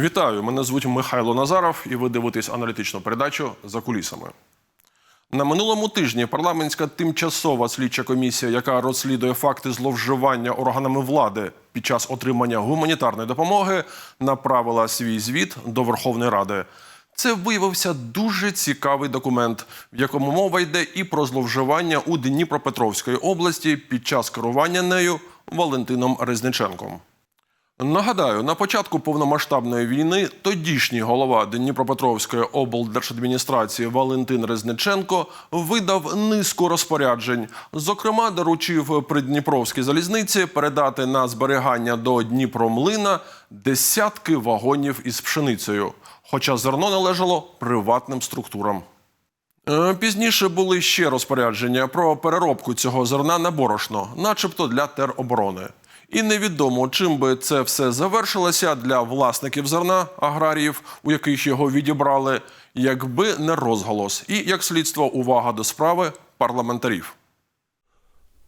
Вітаю! Мене звуть Михайло Назаров, і ви дивитесь аналітичну передачу за кулісами. На минулому тижні парламентська тимчасова слідча комісія, яка розслідує факти зловживання органами влади під час отримання гуманітарної допомоги, направила свій звіт до Верховної Ради. Це виявився дуже цікавий документ, в якому мова йде і про зловживання у Дніпропетровської області під час керування нею Валентином Резниченком. Нагадаю, на початку повномасштабної війни тодішній голова Дніпропетровської облдержадміністрації Валентин Резниченко видав низку розпоряджень. Зокрема, доручив Придніпровській залізниці передати на зберігання до Дніпромлина десятки вагонів із пшеницею, хоча зерно належало приватним структурам. Е, Пізніше були ще розпорядження про переробку цього зерна на борошно, начебто для тероборони. І невідомо, чим би це все завершилося для власників зерна, аграріїв, у яких його відібрали, якби не розголос, і як слідство увага до справи парламентарів.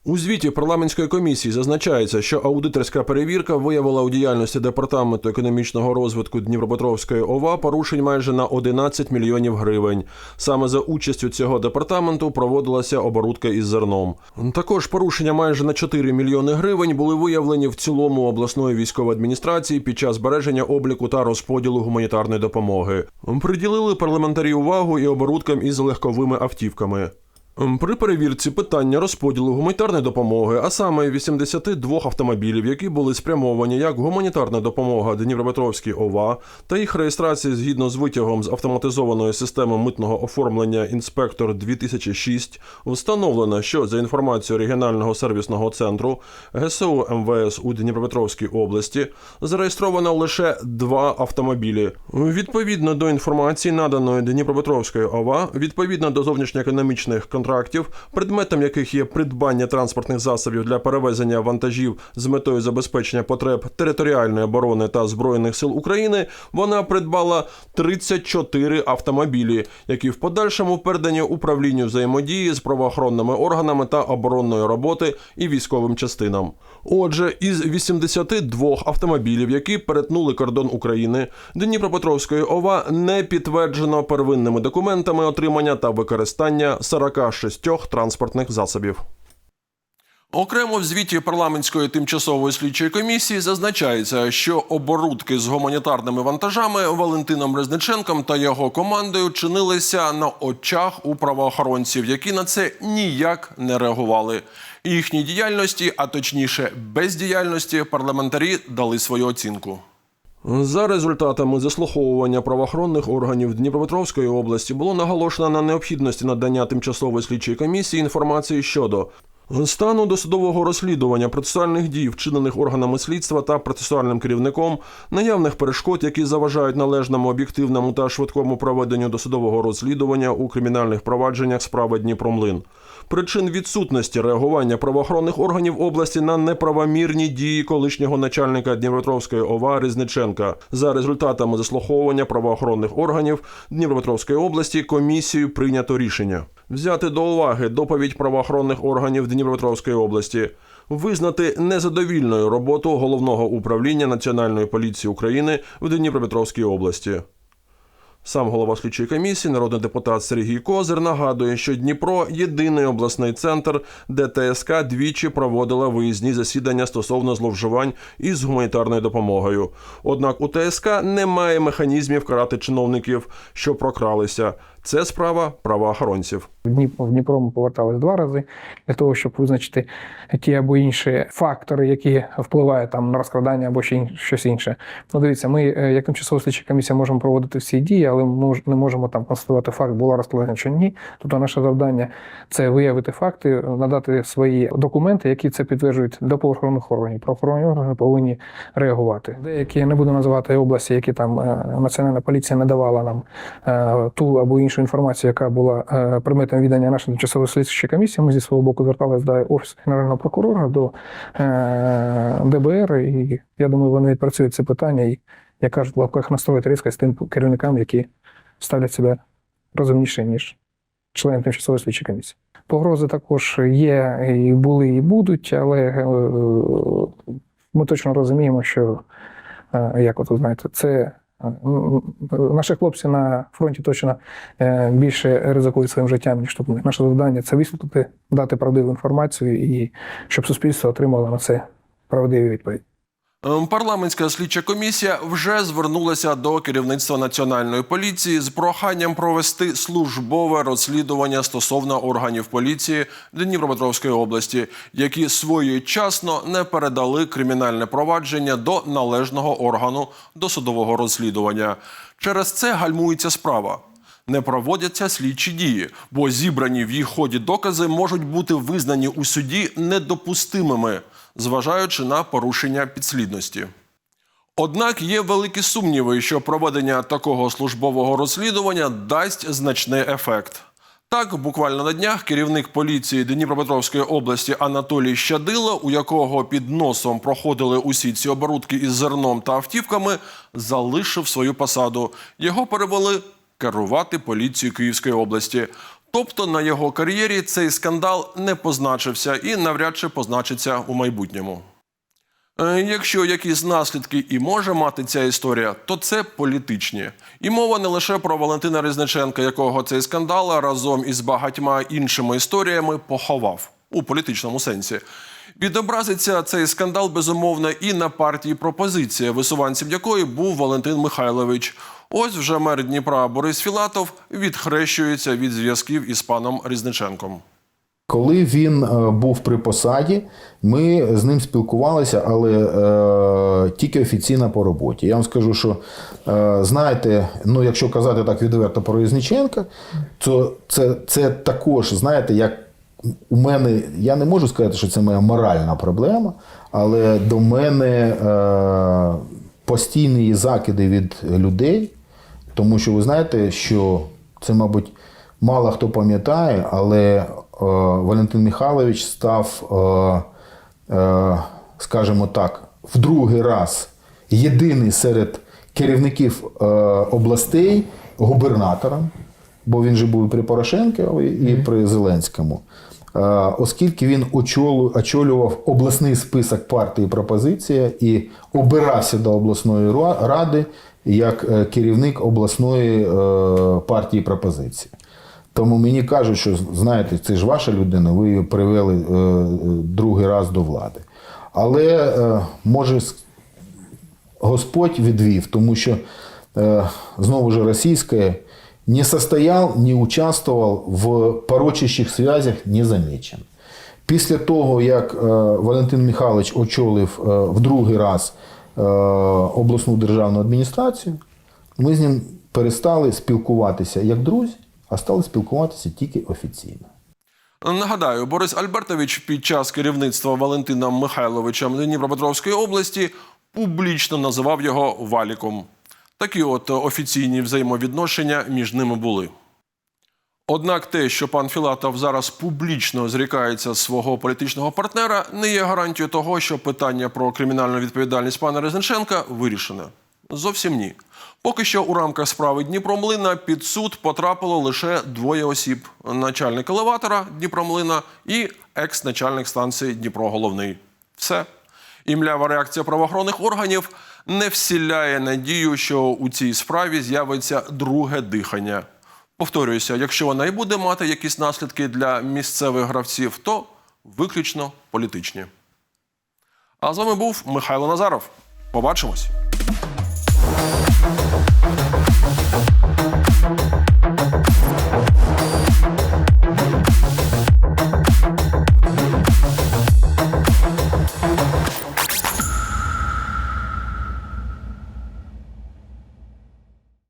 У звіті парламентської комісії зазначається, що аудиторська перевірка виявила у діяльності департаменту економічного розвитку Дніпропетровської ОВА порушень майже на 11 мільйонів гривень. Саме за участю цього департаменту проводилася оборудка із зерном. Також порушення майже на 4 мільйони гривень були виявлені в цілому обласної військової адміністрації під час збереження обліку та розподілу гуманітарної допомоги. Приділили парламентарі увагу і оборудкам із легковими автівками. При перевірці питання розподілу гуманітарної допомоги, а саме 82 автомобілів, які були спрямовані як гуманітарна допомога Дніпропетровській ОВА та їх реєстрації згідно з витягом з автоматизованої системи митного оформлення інспектор 2006, встановлено, що за інформацією регіонального сервісного центру ГСУ МВС у Дніпропетровській області зареєстровано лише два автомобілі. Відповідно до інформації, наданої Дніпропетровською ОВА, відповідно до зовнішньоекономічних контрактів, предметом яких є придбання транспортних засобів для перевезення вантажів з метою забезпечення потреб територіальної оборони та збройних сил України, вона придбала 34 автомобілі, які в подальшому передані управлінню взаємодії з правоохоронними органами та оборонної роботи і військовим частинам. Отже, із 82 автомобілів, які перетнули кордон України, Дніпропетровської ОВА не підтверджено первинними документами отримання та використання 46 транспортних засобів. Окремо в звіті парламентської тимчасової слідчої комісії зазначається, що оборудки з гуманітарними вантажами Валентином Резниченком та його командою чинилися на очах у правоохоронців, які на це ніяк не реагували. Їхній діяльності, а точніше бездіяльності, парламентарі дали свою оцінку. За результатами заслуховування правоохоронних органів Дніпропетровської області було наголошено на необхідності надання тимчасової слідчої комісії інформації щодо стану досудового розслідування процесуальних дій, вчинених органами слідства та процесуальним керівником, наявних перешкод, які заважають належному об'єктивному та швидкому проведенню досудового розслідування у кримінальних провадженнях справи Дніпромлин. Причин відсутності реагування правоохоронних органів області на неправомірні дії колишнього начальника Дніпропетровської ОВА Різниченка. За результатами заслуховування правоохоронних органів Дніпропетровської області комісією прийнято рішення взяти до уваги доповідь правоохоронних органів Дніпропетровської області. Визнати незадовільною роботу головного управління Національної поліції України в Дніпропетровській області. Сам голова слідчої комісії, народний депутат Сергій Козир, нагадує, що Дніпро єдиний обласний центр, де ТСК двічі проводила виїзні засідання стосовно зловживань із гуманітарною допомогою. Однак у ТСК немає механізмів карати чиновників, що прокралися. Це справа правоохоронців. В Дніп- в Дніпро ми повертались два рази для того, щоб визначити ті або інші фактори, які впливають там на розкрадання або ще щось інше. Ну, дивіться, ми е, як тимчасова слідча комісія можемо проводити всі дії, але ми не можемо там констатувати факт, було розкрадання чи ні. Тобто наше завдання це виявити факти, надати свої документи, які це підтверджують до правоохоронних органів. Правоохоронні органи повинні реагувати. Деякі я не буду називати області, які там е, національна поліція не давала нам е, ту або іншу інформацію, яка була е, предметом віддання нашої тимчасової слідчої комісії. Ми зі свого боку зверталися до офісу генерального прокурора, до е, ДБР, і я думаю, вони відпрацюють це питання і, як кажуть, в лапках настроїть різкість тим керівникам, які ставлять себе розумніше, ніж члени тимчасової слідчої комісії. Погрози також є, і були, і будуть, але е, ми точно розуміємо, що як от знаєте, це наші хлопці на фронті точно е, більше ризикують своїм життям, ніж тут. Наше завдання це висвітлити, дати правдиву інформацію і щоб суспільство отримало на це правдиві відповіді. Ем, Парламентська слідча комісія вже звернулася до керівництва національної поліції з проханням провести службове розслідування стосовно органів поліції Дніпропетровської області, які своєчасно не передали кримінальне провадження до належного органу досудового розслідування. Через це гальмується справа. Не проводяться слідчі дії, бо зібрані в їх ході докази можуть бути визнані у суді недопустимими, зважаючи на порушення підслідності. Однак є великі сумніви, що проведення такого службового розслідування дасть значний ефект. Так, буквально на днях керівник поліції Дніпропетровської області Анатолій Щадило, у якого під носом проходили усі ці оборудки із зерном та автівками, залишив свою посаду. Його перевели керувати поліцією Київської області. Тобто на його кар'єрі цей скандал не позначився і навряд чи позначиться у майбутньому. Е, Якщо якісь наслідки і може мати ця історія, то це політичні. І мова не лише про Валентина Різниченка, якого цей скандал разом із багатьма іншими історіями поховав у політичному сенсі. Відобразиться цей скандал безумовно і на партії пропозиція, висуванцем якої був Валентин Михайлович. Ось вже мер Дніпра Борис Філатов відхрещується від зв'язків із паном Різниченком. Коли він е, був при посаді, ми з ним спілкувалися, але е, тільки офіційно по роботі. Я вам скажу, що е, знаєте, ну якщо казати так відверто про Різниченка, то це, це також, знаєте, як у мене, я не можу сказати, що це моя моральна проблема, але до мене е, постійні закиди від людей, тому що ви знаєте, що це, мабуть, мало хто пам'ятає, але е, Валентин Михайлович став, е, е, скажімо так, в другий раз єдиний серед керівників е, областей губернатором, бо він же був і при Порошенкові і при Зеленському. Оскільки він очолював обласний список партії пропозиція і обирався до обласної ради як е, керівник обласної е, партії пропозиції. Тому мені кажуть, що знаєте, це ж ваша людина, ви її привели е, другий раз до влади. Але може Господь відвів, тому що знову же российское не состоял, не участвовал в порочащих связях, не замечен. Після того, як е, Валентин Михайлович очолив е, в другий раз е, обласну державну адміністрацію, ми з ним перестали спілкуватися як друзі, а стали спілкуватися тільки офіційно. Нагадаю, Борис Альбертович під час керівництва Валентином Михайловичем Дніпропетровської області публічно називав його валіком. Такі от офіційні взаємовідношення між ними були. Однак те, що пан Філатов зараз публічно зрікається свого політичного партнера, не є гарантією того, що питання про кримінальну відповідальність пана Резниченка вирішене. Зовсім ні. Поки що у рамках справи Дніпромлина під суд потрапило лише двоє осіб: начальник елеватора Дніпромлина і екс-начальник станції Дніпро Головний. Все. І млява реакція правоохоронних органів не всіляє надію, що у цій справі з'явиться друге дихання. Повторююся, якщо вона і буде мати якісь наслідки для місцевих гравців, то виключно політичні. А з вами був Михайло Назаров. Побачимось.